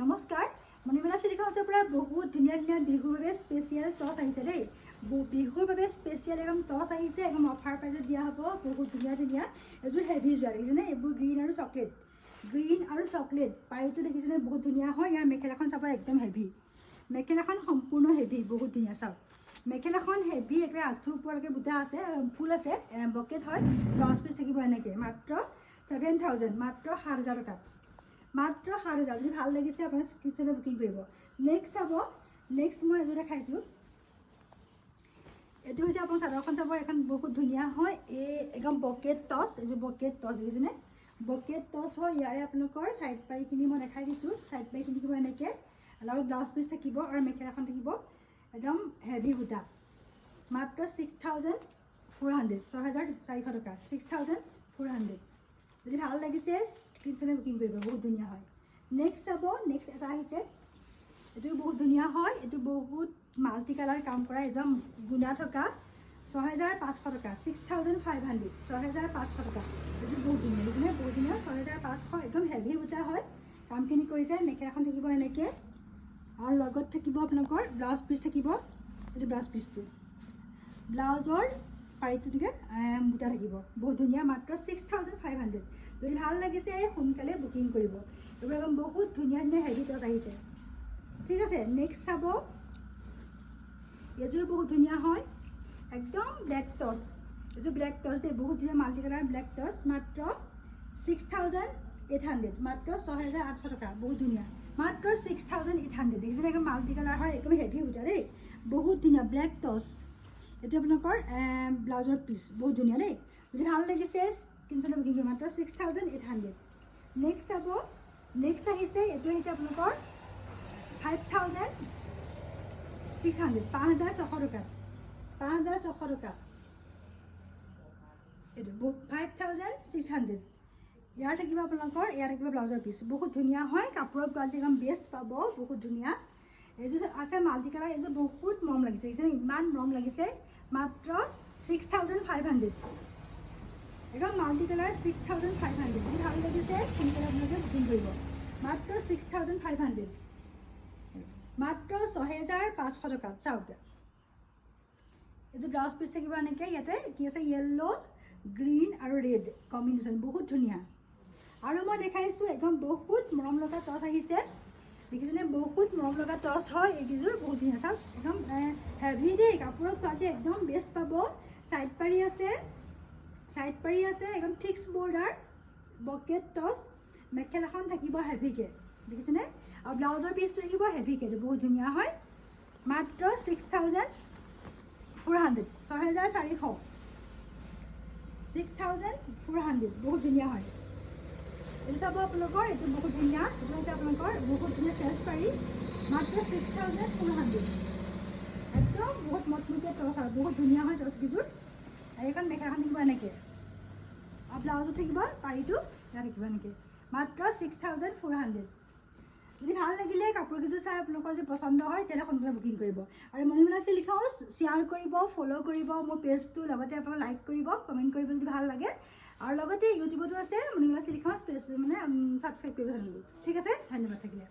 নমস্কাৰ মণিমেলা চিলিকা হাউচৰ পৰা বহুত ধুনীয়া ধুনীয়া বিহুৰ বাবে স্পেচিয়েল টচ আহিছে দেই। বিহুৰ বাবে স্পেচিয়েল একদম টচ আহিছে একদম অফাৰ প্ৰাইজত দিয়া হ'ব, বহুত ধুনীয়া ধুনীয়া। এযোৰ হেভি যোৱা দেখিছেনে? এইবোৰ গ্ৰীণ আৰু চকলেট গ্ৰীণ আৰু চকলেট পাৰীটো দেখিছেনে? বহুত ধুনীয়া হয়, ইয়াৰ মেখেলাখন চাব একদম হেভি মেখেলাখন সম্পূৰ্ণ হেভি বহুত ধুনীয়া, চাওক। মেখেলাখন হেভি একেবাৰে আঁঠু ওপৰলৈকে বুটা আছে ফুল আছে বকেট হয় ব্লাউজ পিচ থাকিব এনেকৈ, মাত্ৰ ছেভেন থাউজেণ্ড মাত্ৰ সাত হাজাৰ টকাত। মাত্ৰ সাত হাজাৰ। যদি ভালো লাগিছে, আপোনাৰ কিটচেনত বুকিং কৰিব। নেক্সট চাব নেক্সট মই এযোৰ দেখাইছোঁ এইটো হৈছে আপোনাৰ চাদৰখন চাব। এখন বহুত ধুনীয়া হয়। এই একদম বকেট টচ এইযোৰ বকেট টচ দেখিছেনে? বকেট টচ হয়। ইয়াৰে আপোনালোকৰ ছাইড পাৰিখিনি মই দেখাই দিছোঁ। ছাইড পাৰিখিনি থাকিব এনেকৈ? লগত ব্লাউজ পিচ থাকিব আৰু মেখেলাখন থাকিব। একদম হেভি সূতা। মাত্ৰ ছিক্স থাউজেণ্ড ফ'ৰ হাণ্ড্ৰেড ছয় হাজাৰ চাৰিশ টকা। ছিক্স থাউজেণ্ড ফ'ৰ হাণ্ড্ৰেড যদি ভালো লাগিছে স্ক্ৰীনশ্বটে বুকিং কৰিব, বহুত ধুনীয়া হয়। নেক্সট চাব নেক্সট এটা আহিছে। এইটো বহুত ধুনীয়া হয়, এইটো বহুত মাল্টি কালাৰ কাম কৰা একদম গুণা থকা, ছহেজাৰ পাঁচশো টকা ছিক্স থাউজেণ্ড ফাইভ হাণ্ড্ৰেড ছহেজাৰ পাঁচশো টকা। এইটো বহুত ধুনীয়া দেখিছেনে বহুত ধুনীয়া, ছহেজাৰ পাঁচশো, একদম হেভি বুটা হয়। কামখিনি কৰিছে, মেখেলাখন থাকিব এনেকৈ। আৰু লগত থাকিব আপোনালোকৰ ব্লাউজ পিচ থাকিব, এইটো ব্লাউজ পিচটো ব্লাউজৰ পাৰিটো এনেকৈ বুটা থাকিব। বহুত ধুনীয়া, মাত্ৰ ছিক্স থাউজেণ্ড ফাইভ হাণ্ড্ৰেড যদি ভালো লাগিছে, সোনকালে বুকিং কৰিব। এইবোৰ একদম বহুত ধুনীয়া ধুনীয়া হেভি টপ আহিছে। ঠিক আছে নেক্সট চাব। এইযোৰ বহুত ধুনীয়া হয়। একদম ব্লেক টচ এইযোৰ ব্লেক টচ দেই, বহুত ধুনীয়া মাল্টি কালাৰ ব্লেক টচ মাত্ৰ ছিক্স থাউজেণ্ড এইট হাণ্ড্ৰেড মাত্ৰ ছহেজাৰ আঠশ টকা, বহুত ধুনীয়া। মাত্ৰ ছিক্স থাউজেণ্ড এইট হাণ্ড্ৰেড দেখিছেনে, একদম মাল্টি কালাৰ হয়, একদম হেভি বুটা দেই। বহুত ধুনীয়া ব্লেক টচ এইটো আপোনালোকৰ ব্লাউজৰ পিচ বহুত ধুনীয়া দেই। যদি ভালো লাগিছে স্ক্ৰীনশ্বটত বুকিং মাত্ৰ six thousand eight hundred next চাব নেক্সট আহিছে, এইটো আহিছে আপোনালোকৰ ফাইভ থাউজেণ্ড ছিক্স হাণ্ড্ৰেড পাঁচ হাজাৰ ছশ টকা। পাঁচ হাজাৰ ছশ টকা। এইটো ফাইভ থাউজেণ্ড ছিক্স হাণ্ড্ৰেড ইয়াৰ থাকিব আপোনালোকৰ, ইয়াৰ থাকিব ব্লাউজৰ পিচ বহুত ধুনীয়া হয়, কাপোৰৰ কোৱালিটি একদম বেষ্ট পাব, বহুত ধুনীয়া। এইযোৰ আছে মাল্টি কালাৰ এইযোৰ বহুত মৰম লাগিছে। ইমান মৰম লাগিছে। মাত্ৰ ছিক্স থাউজেণ্ড ফাইভ হাণ্ড্ৰেড একদম multi colour six thousand five hundred যদি ভালো লাগিছে? সোনকালে আপোনালোকে বুকিং কৰিব মাত্ৰ ছিক্স থাউজেণ্ড ফাইভ হাণ্ড্ৰেড মাত্ৰ ছহেজাৰ পাঁচশো টকাত চাওক এইযোৰ ব্লাউজ পিচ থাকিব এনেকৈ ইয়াতে কি আছে? য়েল্ল' গ্ৰীণ আৰু ৰেড কম্বিনেশ্যন বহুত ধুনীয়া। আৰু মই দেখাইছোঁ, একদম বহুত মৰম লগা টচ আহিছে। দেখিছেনে? বহুত মৰম লগা টচ হয়। এইকেইযোৰ বহুত ধুনীয়া। চাওক, একদম কাপোৰৰ কোৱালিটি একদম বেষ্ট পাব। ছাইড পাৰি আছে ছাইড পাৰি আছে একদম ফিক্স বৰ্ডাৰ বকেট টচ মেখেলাখন থাকিব হেভিকৈ দেখিছেনে? আৰু ব্লাউজৰ পিচটো থাকিব হেভিকৈ বহুত ধুনীয়া হয়। মাত্ৰ ছিক্স থাউজেণ্ড ফ'ৰ হাণ্ড্ৰেড ছহেজাৰ চাৰিশ। ছিক্স থাউজেণ্ড ফ'ৰ হাণ্ড্ৰেড বহুত ধুনীয়া হয়। এইটো চাব আপোনালোকৰ, এইটো বহুত ধুনীয়া, এইটো হৈছে আপোনালোকৰ, বহুত ধুনীয়া চেল্ফ পাৰি মাত্ৰ ছিক্স থাউজেণ্ড ফ'ৰ হাণ্ড্ৰেড একদম বহুত মটমটীয়া টচ আৰু বহুত ধুনীয়া হয় টচকেইযোৰ এইখন মেখেলাখন থাকিব এনেকৈ। আৰু ব্লাউজো থাকিব, পাৰিটো ইয়াত থাকিব এনেকৈ। মাত্ৰ ছিক্স থাউজেণ্ড ফ'ৰ হাণ্ড্ৰেড। যদি ভালো লাগিলে কাপোৰকেইযোৰ চাই আপোনালোকৰ যদি পচন্দ হয়, তেতিয়াহ'লে সোনকালে বুকিং কৰিব। আৰু মণিমেলা হাউচ শ্বেয়াৰ কৰিব ফ'ল' কৰিব, মোৰ পেজটো লগতে আপোনালোকে লাইক কৰিব কমেণ্ট কৰিব যদি ভালো লাগে। আৰু লগতে ইউটিউবতো আছে মণিমেলা চিল্ক হাউচ পেজ মানে ছাবস্ক্ৰাইব কৰিব চেনেলটো ঠিক আছে? ধন্যবাদ থাকিলে।